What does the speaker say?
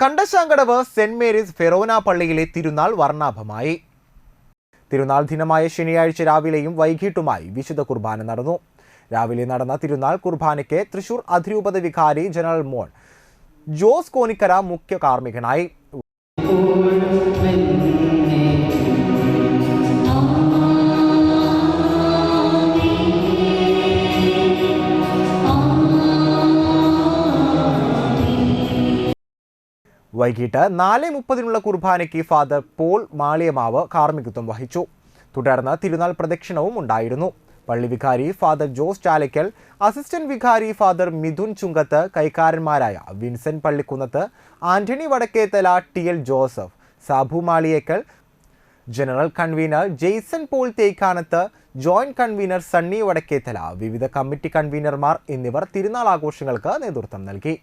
Kandassankadavu saint Mary's Forane പള്ളിയിലെ തിരുനാൾ വർണാഭമായി. തിരുനാൾ ദിനമായ ശനിയാഴ്ച രാവിലെയും വൈകിട്ടുമായി വിശുദ്ധ കുർബാന നടന്നു. രാവിലെ നടന്ന തിരുനാൾ കുർബാനയ്ക്ക് തൃശൂർ അതിരൂപത വികാരി ജനറൽ മോൾ ജോസ് കോനിക്കര മുഖ്യ കാർമ്മികനായി. വൈകിട്ട് നാല് മുപ്പതിനുള്ള കുർബാനയ്ക്ക് ഫാദർ പോൾ മാളിയമാവ് കാർമ്മികത്വം വഹിച്ചു. തുടർന്ന് തിരുനാൾ പ്രദക്ഷിണവും ഉണ്ടായിരുന്നു. പള്ളി വികാരി ഫാദർ ജോസ് ചാലയ്ക്കൽ അസിസ്റ്റന്റ് വികാരി ഫാദർ മിഥുൻ ചുങ്കത്ത് കൈക്കാരന്മാരായ Vincent Pallikkunnath Antony Vadakkethala T L Joseph Sabu Maliyekkal general convener Jaison Paul Thekkanath joint convener Sunny Vadakkethala വിവിധ കമ്മിറ്റി കൺവീനർമാർ എന്നിവർ തിരുനാൾ ആഘോഷങ്ങൾക്ക് നേതൃത്വം നൽകി.